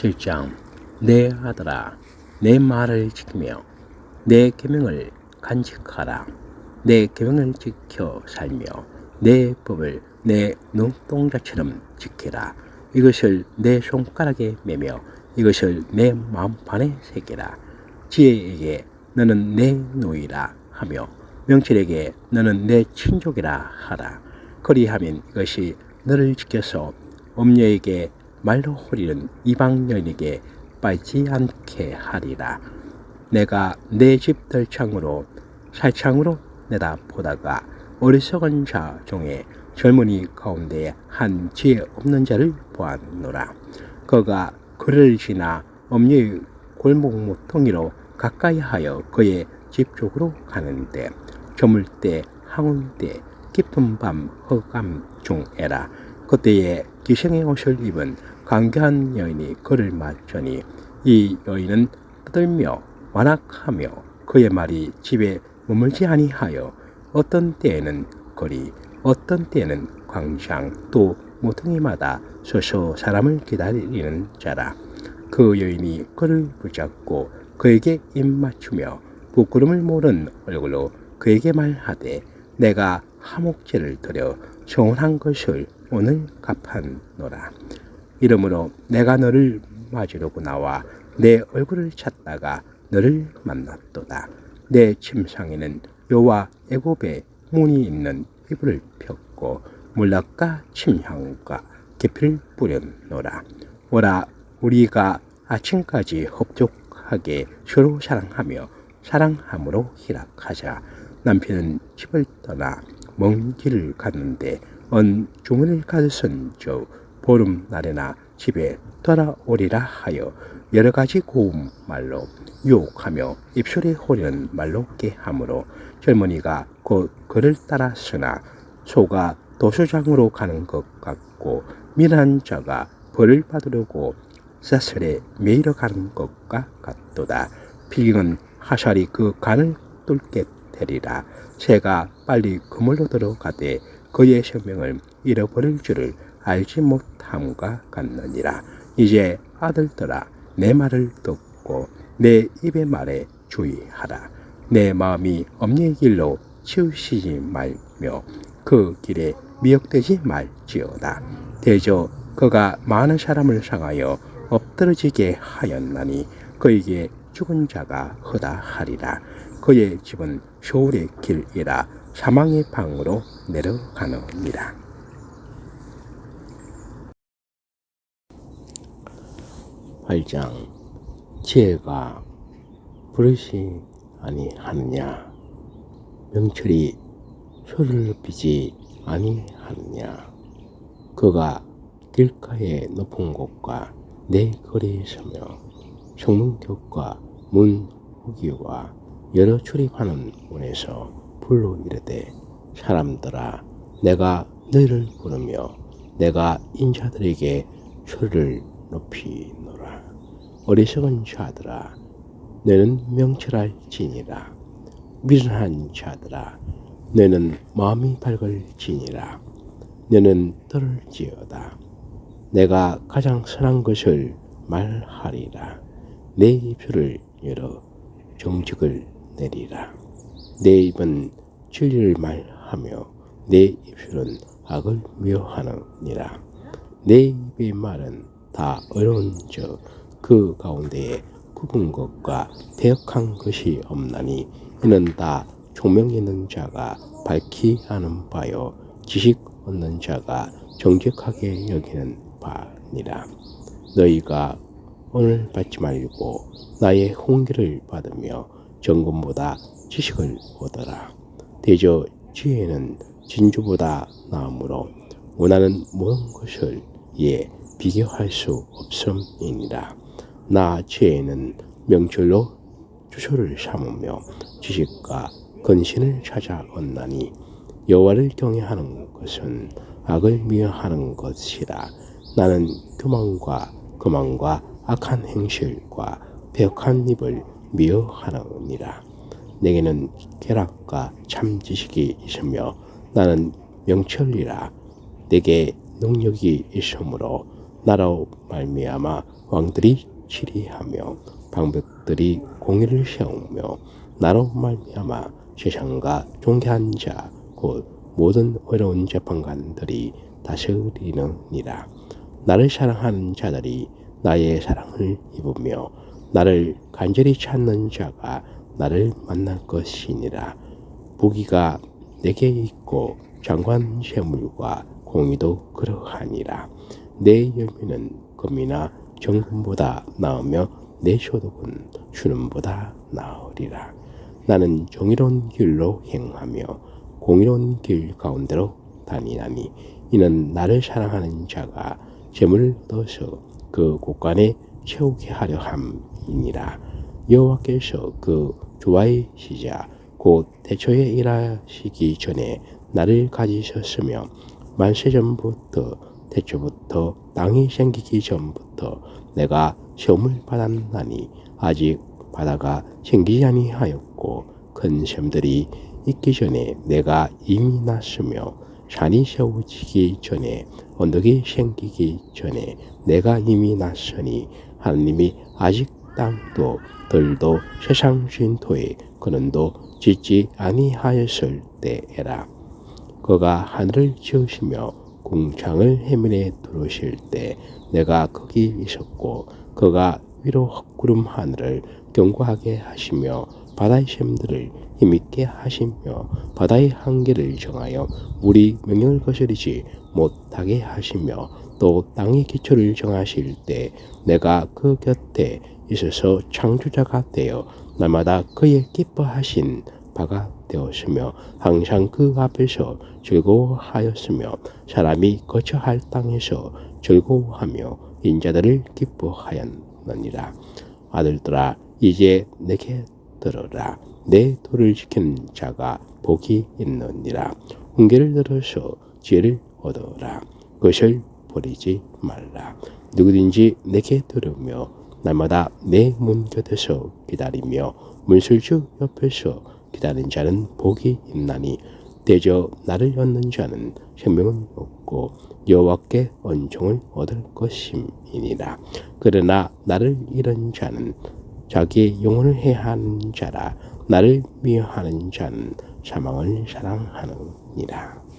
7장 내 아들아 내 말을 지키며 내 계명을 간직하라. 내 계명을 지켜 살며 내 법을 내 눈동자처럼 지키라. 이것을 내 손가락에 매며 이것을 내 마음판에 새기라. 지혜에게 너는 내 노이라 하며 명철에게 너는 내 친족이라 하라. 그리하면 이것이 너를 지켜서 엄녀에게 말로 호리는 이방 여인에게 빠지지 않게 하리라 내가 내 집 들창으로 살창으로 내다 보다가 어리석은 자 중에 젊은이 가운데 한 지혜 없는 자를 보았노라. 그가 그를 지나 엄녀의 골목 모퉁이로 가까이 하여 그의 집 쪽으로 가는데 저물 때 항운 때 깊은 밤 허감 중에라 그때에 기생의 옷을 입은 강교한 여인이 그를 맞더니 이 여인은 떠들며 완악하며 그의 말이 집에 머물지 아니하여 어떤 때에는 거리 어떤 때에는 광장 또 모퉁이마다 서서 사람을 기다리는 자라. 그 여인이 그를 붙잡고 그에게 입 맞추며 부끄럼을 모른 얼굴로 그에게 말하되 내가 하목제를 드려 정원한 것을 오늘 갚았노라 이러므로 내가 너를 맞으려고 나와 내 얼굴을 찾다가 너를 만났도다. 내 침상에는 여호와 애굽의 문이 있는 이불을 폈고 물락과 침향과 계피를 뿌렸노라. 오라 우리가 아침까지 흡족하게 서로 사랑하며 사랑함으로 희락하자. 남편은 집을 떠나 먼 길을 갔는데 언 주문을 가득은 저 보름 날에나 집에 돌아오리라 하여 여러 가지 고운 말로 유혹하며 입술에 호리는 말로 깨하므로 젊은이가 곧 그를 따랐으나 소가 도수장으로 가는 것 같고 미련한 자가 벌을 받으려고 사슬에 매이러 가는 것과 같도다. 필경은 하살이 그 간을 뚫게 되리라. 새가 빨리 그물로 들어가되 그의 생명을 잃어버릴 줄을 알지 못함과 같느니라. 이제 아들들아 내 말을 듣고 내 입의 말에 주의하라. 내 마음이 엄니의 길로 치우시지 말며 그 길에 미혹되지 말지어다. 대저 그가 많은 사람을 상하여 엎드러지게 하였나니 그에게 죽은 자가 허다하리라. 그의 집은 쇼울의 길이라 사망의 방으로 내려가느니라. 팔장 지혜가 부르시 아니하느냐 명철이 소를 높이지 아니하느냐 그가 길가의 높은 곳과 내 거리에 서며 성문격과 문 후기와 여러 출입하는 문에서 불러 이르되 사람들아 내가 너희를 부르며 내가 인자들에게 소리를 높이노라. 어리석은 자들아 너는 명철할지니라. 미련한 자들아 너는 마음이 밝을지니라. 너는 떨을지어다. 내가 가장 선한 것을 말하리라. 내 입술을 열어 정직을 내리라. 내 입은 진리를 말하며 내 입술은 악을 미워하느니라. 내 입의 말은 다 어려운 저그 가운데에 굽은 것과 대역한 것이 없나니 이는 다 총명 있는 자가 밝히 아는 바요 지식 얻는 자가 정직하게 여기는 바니라. 너희가 오늘 받지 말고 나의 홍기를 받으며 정금보다 지식을 얻어라 대저 지혜는 진주보다 나음으로 원하는 모든 것을 예 비교할 수 없음이니라. 나 지혜는 명철로 주소를 삼으며 지식과 근신을 찾아 얻나니 여호와를 경외하는 것은 악을 미워하는 것이라. 나는 교만과 거만과 악한 행실과 배역한 입을 미워하느니라. 내게는 쾌락과 참 지식이 있으며 나는 명철이라. 내게 능력이 있으므로 나로 말미암아 왕들이 치리하며 방백들이 공의를 세우며 나로 말미암아 세상과 존귀한 자 곧 모든 어려운 재판관들이 다스리느니라 나를 사랑하는 자들이 나의 사랑을 입으며 나를 간절히 찾는 자가 나를 만날 것이니라. 부귀가 내게 있고 장관 재물과 공의도 그러하니라. 내 열매는 금이나 정금보다 나으며 내 소득은 주름보다 나으리라. 나는 정의로운 길로 행하며 공의로운 길 가운데로 다니나니 이는 나를 사랑하는 자가 재물을 얻어서 그 곳간에 채우게 하려 함이니라. 여호와께서 그 조화의 시작 곧 대초에 일하시기 전에 나를 가지셨으며 만세 전부터 대초부터 땅이 생기기 전부터 내가 시험을 받았나니 아직 바다가 생기지 아니하였고 큰 샘들이 있기 전에 내가 이미 났으며 산이 세워지기 전에 언덕이 생기기 전에 내가 이미 났으니 하나님이 아직 땅도 들도 세상 쉰토에 그는도 짓지 아니하였을 때에라. 그가 하늘을 지으시며 궁창을 해면에 두르실 때 내가 거기 있었고 그가 위로 헛구름 하늘을 견고하게 하시며 바다의 샘들을 힘있게 하시며 바다의 한계를 정하여 물이 명령을 거스리지 못하게 하시며 또 땅의 기초를 정하실 때 내가 그 곁에 있어서 창조자가 되어 날마다 그의 기뻐하신 바가 되었으며 항상 그 앞에서 즐거워하였으며 사람이 거처할 땅에서 즐거워하며 인자들을 기뻐하였느니라. 아들들아 이제 내게 들어라. 내 도를 지키는 자가 복이 있느니라. 훈계를 들어서 지혜를 얻어라. 그것을 버리지 말라. 누구든지 내게 들으며 날마다 내 문 곁에서 기다리며 문술주 옆에서 기다린 자는 복이 있나니 대저 나를 얻는 자는 생명은 없고 여호와께恩寵을 얻을 것임이니라. 그러나 나를 잃은 자는 자기의 영혼을 해하는 자라 나를 미워하는 자는 사망을 사랑하느니라